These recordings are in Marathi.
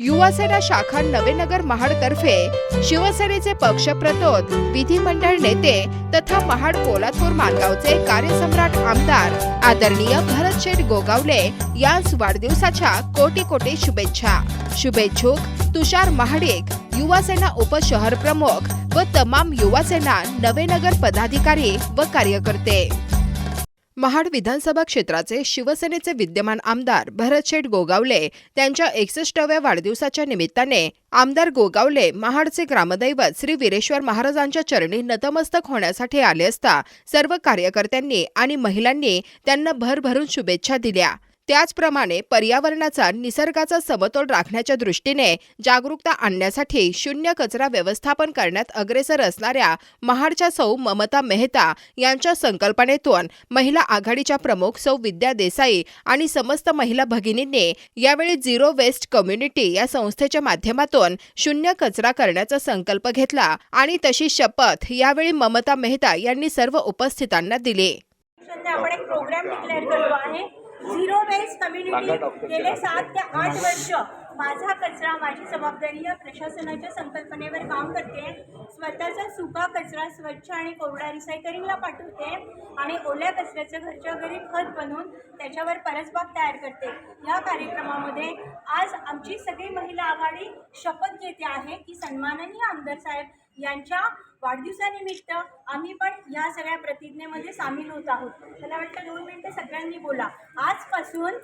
युवासेना शाखा नवेनगर महाडतर्फे शिवसेनेचे पक्षप्रतोद विधिमंडळ नेते तथा महाड पोलादपूर मानगावचे कार्यसम्राट आमदार आदरणीय भरत शेठ गोगावले याच वाढदिवसाच्या कोटी कोटी शुभेच्छा. शुभेच्छुक तुषार महाडिक युवासेना उपशहर प्रमुख व तमाम युवासेना नवेनगर पदाधिकारी व कार्यकर्ते. महाड विधानसभा क्षेत्राचे शिवसेनेचे विद्यमान आमदार भरतशेठ गोगावले त्यांच्या एकसष्टाव्या वाढदिवसाच्या निमित्ताने आमदार गोगावले महाडचे ग्रामदैवत श्री वीरेश्वर महाराजांच्या चरणी नतमस्तक होण्यासाठी आले असता सर्व कार्यकर्त्यांनी आणि महिलांनी त्यांना भरभरून शुभेच्छा दिल्या. त्याचप्रमाणे पर्यावरणाचा निसर्गाचा समतोल राखण्याच्या दृष्टीने जागरूकता आणण्यासाठी शून्य कचरा व्यवस्थापन करण्यात अग्रेसर असणाऱ्या महाडच्या सौ ममता मेहता यांच्या संकल्पनेतून महिला आघाडीच्या प्रमुख सौ विद्या देसाई आणि समस्त महिला भगिनींनी यावेळी झिरो वेस्ट कम्युनिटी या संस्थेच्या माध्यमातून शून्य कचरा करण्याचा संकल्प घेतला आणि तशी शपथ यावेळी ममता मेहता यांनी सर्व उपस्थितांना दिली. आपण एक प्रोग्राम डिक्लेअर करतो आहे. झिरो वेस्ट कम्युनिटी गेले सात ते आठ वर्ष. माझा कचरा माझी जबाबदारी या प्रशासनाच्या संकल्पनेवर काम करते. स्वतःचा सुका कचरा स्वच्छ आणि कोरडा रिसायकलिंगला पाठवते आणि ओल्या कचऱ्याचं घरच्या घरी खत बनवून त्याच्यावर परसबाग तयार करते. या कार्यक्रमामध्ये आज आमची सगळी महिला आघाडी शपथ घेते आहे की सन्माननीय आमदार साहेब यांच्या वाढदिवसानिमित्त आम्ही पण या सगळ्या प्रतिज्ञेमध्ये सामील होत आहोत. मला वाटतं दोन मिनिटं सगळ्यांनी बोला. आजपासून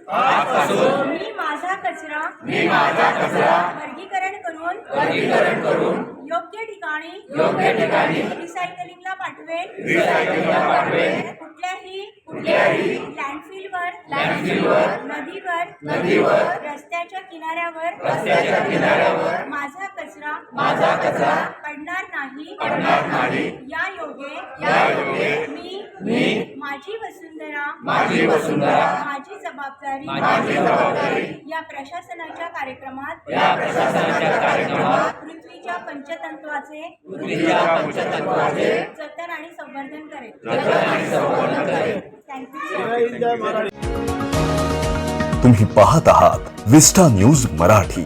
मी माझा कचरा मी माझा कचरा वर्गीकरण करून वर्गीकरण करून योग्य ठिकाणी योग्य ठिकाणी रिसायकलिंगला पाठवेल रिसायकलिंगला पाठवेल कुठल्याही कुठल्याही लँडफिलवर लँडफिलवर नदीवर नदीवर रस्त्याच्या किनाऱ्यावर रस्त्याच्या किनाऱ्यावर माझा कचरा माझा कचरा नाही. पडणार नाही. या योगे या योगे मी मी माझी वसुंधरा माझी वसुंधरा माझी जबाबदारी माझी जबाबदारी या प्रशासनाच्या कार्यक्रमात या प्रशासनाच्या कार्यक्रमात पृथ्वीच्या पंचतत्वाचे पृथ्वीच्या पंचतत्वाचे जतन आणि संवर्धन करेल. जतन आणि संवर्धन करेल. थँक्यू तुम्ही पाहत आहात विस्टा न्यूज मराठी.